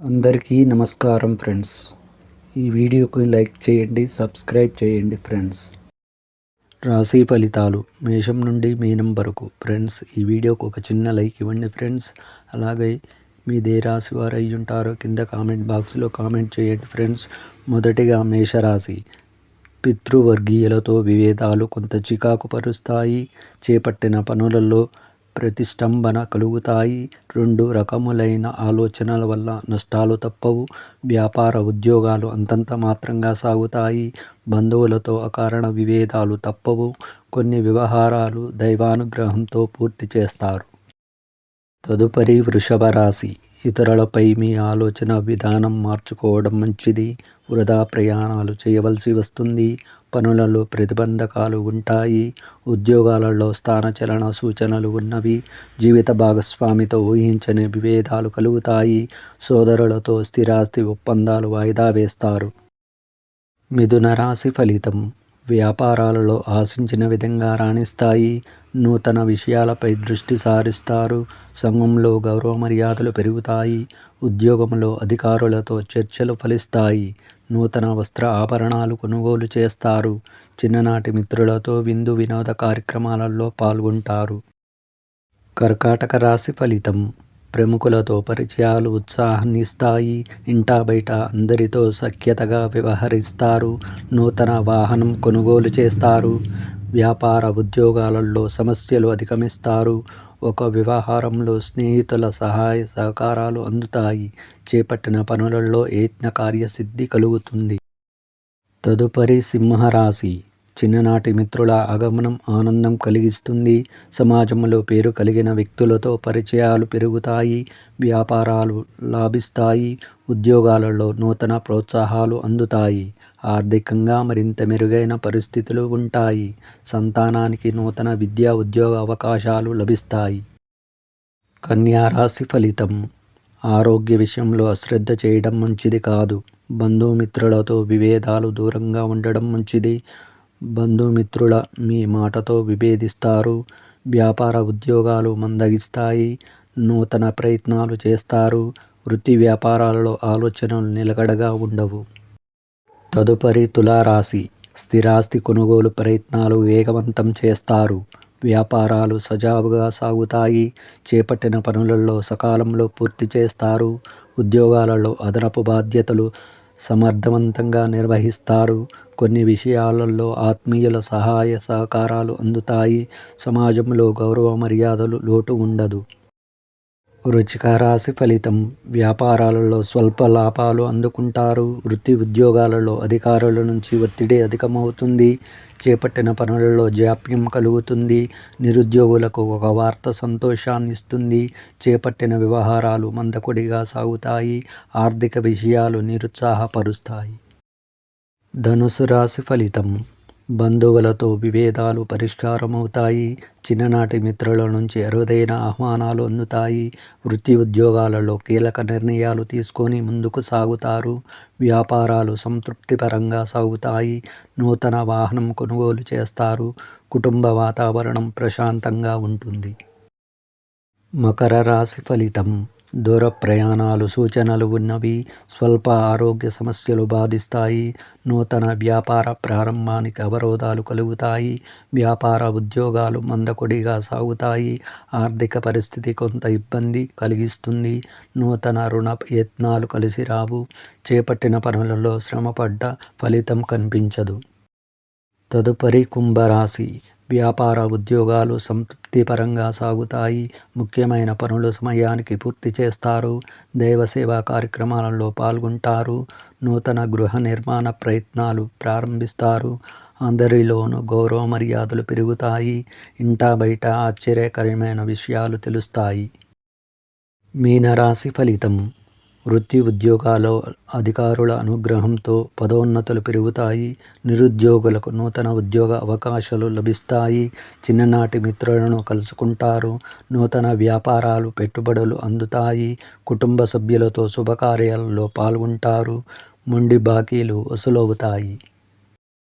అందరికీ నమస్కారం ఫ్రెండ్స్. ఈ వీడియోకి లైక్ చేయండి సబ్స్క్రైబ్ చేయండి ఫ్రెండ్స్. రాశి ఫలితాలు మేషం నుండి మీనం వరకు. ఫ్రెండ్స్ ఈ వీడియోకి ఒక చిన్న లైక్ ఇవ్వండి ఫ్రెండ్స్. అలాగే మీదే రాశి వారు అయి ఉంటారో కింద కామెంట్ బాక్స్లో కామెంట్ చేయండి ఫ్రెండ్స్. మొదటిగా మేషరాశి. పితృవర్గీయులతో విభేదాలు కొంత చికాకు పరుస్తాయి చేపట్టిన పనులలో ప్రతిష్టంభన కలుగుతాయి. రెండు రకములైన ఆలోచనల వల్ల నష్టాలు తప్పవు. వ్యాపార ఉద్యోగాలు అంతంత మాత్రంగా సాగుతాయి. బంధువులతో అకారణ విభేదాలు తప్పవు. కొన్ని వ్యవహారాలు దైవానుగ్రహంతో పూర్తి చేస్తారు. తదుపరి వృషభ రాశి ఇతరులపై మీ ఆలోచన విధానం మార్చుకోవడం మంచిది. వృధా ప్రయాణాలు చేయవలసి వస్తుంది. పనులలో ప్రతిబంధకాలు ఉంటాయి. ఉద్యోగాలలో స్థానచలన సూచనలు ఉన్నవి. జీవిత భాగస్వామితో ఊహించని విభేదాలు కలుగుతాయి. సోదరులతో స్థిరాస్తి ఒప్పందాలు వాయిదా వేస్తారు. మిథున రాశి ఫలితం వ్యాపారాలలో ఆశించిన విధంగా రాణిస్తాయి. నూతన విషయాలపై దృష్టి సారిస్తారు. సంఘంలో గౌరవ మర్యాదలు పెరుగుతాయి. ఉద్యోగంలో అధికారులతో చర్చలు ఫలిస్తాయి. నూతన వస్త్ర ఆభరణాలు కొనుగోలు చేస్తారు. చిన్ననాటి మిత్రులతో విందు వినోద కార్యక్రమాలలో పాల్గొంటారు. కర్కాటక రాశి ఫలితం. ప్రముఖులతో పరిచయాలు ఉత్సాహాన్ని ఇస్తాయి ఇంటా బయట అందరితో సఖ్యతగా వ్యవహరిస్తారు. నూతన వాహనం కొనుగోలు చేస్తారు. వ్యాపార ఉద్యోగాలలో సమస్యలు అధిగమిస్తారు. ఒక వ్యవహారంలో స్నేహితుల సహాయ సహకారాలు అందుతాయి. చేపట్టిన పనులలో యత్న కార్యసిద్ధి కలుగుతుంది. తదుపరి సింహరాశి. చిన్ననాటి మిత్రుల ఆగమనం ఆనందం కలిగిస్తుంది. సమాజంలో పేరు కలిగిన వ్యక్తులతో పరిచయాలు పెరుగుతాయి. వ్యాపారాలు లాభిస్తాయి. ఉద్యోగాలలో నూతన ప్రోత్సాహాలు అందుతాయి. ఆర్థికంగా మరింత మెరుగైన పరిస్థితులు ఉంటాయి. సంతానానికి నూతన విద్యా ఉద్యోగ అవకాశాలు లభిస్తాయి. కన్యారాశి ఫలితం. ఆరోగ్య విషయంలో అశ్రద్ధ చేయడం మంచిది కాదు. బంధుమిత్రులతో విభేదాలు దూరంగా ఉండడం మంచిది. బంధుమిత్రుల మీ మాటతో విభేదిస్తారు. వ్యాపార ఉద్యోగాలు మందగిస్తాయి. నూతన ప్రయత్నాలు చేస్తారు. వృత్తి వ్యాపారాలలో ఆలోచనలు నిలకడగా ఉండవు. తదుపరి తులారాశి. స్థిరాస్తి కొనుగోలు ప్రయత్నాలు వేగవంతం చేస్తారు. వ్యాపారాలు సజావుగా సాగుతాయి. చేపట్టిన పనులలో సకాలంలో పూర్తి చేస్తారు. ఉద్యోగాలలో అదనపు బాధ్యతలు సమర్థవంతంగా నిర్వహిస్తారు. కొన్ని విషయాలలో ఆత్మీయుల సహాయ సహకారాలు అందుతాయి. సమాజంలో గౌరవ మర్యాదలు లోటు ఉండదు. వృచ్చిక రాశి ఫలితం. వ్యాపారాలలో స్వల్ప లాభాలు అందుకుంటారు. వృత్తి ఉద్యోగాలలో అధికారుల నుంచి ఒత్తిడి అధికమవుతుంది. చేపట్టిన పనులలో జాప్యం కలుగుతుంది. నిరుద్యోగులకు ఒక వార్త సంతోషాన్ని ఇస్తుంది చేపట్టిన వ్యవహారాలు మందకొడిగా సాగుతాయి. ఆర్థిక విషయాలు నిరుత్సాహపరుస్తాయి. ధనుసు రాశి ఫలితం. బంధువులతో విభేదాలు పరిష్కారమవుతాయి. చిన్ననాటి మిత్రుల నుంచి అరుదైన ఆహ్వానాలు అందుతాయి. వృత్తి ఉద్యోగాలలో కీలక నిర్ణయాలు తీసుకొని ముందుకు సాగుతారు. వ్యాపారాలు సంతృప్తిపరంగా సాగుతాయి. నూతన వాహనం కొనుగోలు చేస్తారు. కుటుంబ వాతావరణం ప్రశాంతంగా ఉంటుంది. మకర రాశి ఫలితం. దూర ప్రయాణాలు సూచనలు ఉన్నవి. స్వల్ప ఆరోగ్య సమస్యలు బాధిస్తాయి. నూతన వ్యాపార ప్రారంభానికి అవరోధాలు కలుగుతాయి. వ్యాపార ఉద్యోగాలు మందకొడిగా సాగుతాయి. ఆర్థిక పరిస్థితి కొంత ఇబ్బంది కలిగిస్తుంది. నూతన రుణ యత్నాలు కలిసి రావు. చేపట్టిన పనులలో శ్రమపడ్డ ఫలితం కనిపించదు. తదుపరి కుంభరాశి. వ్యాపార ఉద్యోగాలు సంతృప్తిపరంగా సాగుతాయి. ముఖ్యమైన పనులు సమయానికి పూర్తి చేస్తారు. దైవసేవా కార్యక్రమాలలో పాల్గొంటారు. నూతన గృహ నిర్మాణ ప్రయత్నాలు ప్రారంభిస్తారు. అందరిలోనూ గౌరవ మర్యాదలు పెరుగుతాయి. ఇంటా బయట ఆశ్చర్యకరమైన విషయాలు తెలుస్తాయి. మీనరాశి ఫలితం. వృత్తి ఉద్యోగాల్లో అధికారుల అనుగ్రహంతో పదోన్నతులు పెరుగుతాయి. నిరుద్యోగులకు నూతన ఉద్యోగ అవకాశాలు లభిస్తాయి. చిన్ననాటి మిత్రులను కలుసుకుంటారు. నూతన వ్యాపారాలు పెట్టుబడులు అందుతాయి. కుటుంబ సభ్యులతో శుభకార్యాలలో పాల్గొంటారు. మొండి బాకీలు వసూలవుతాయి.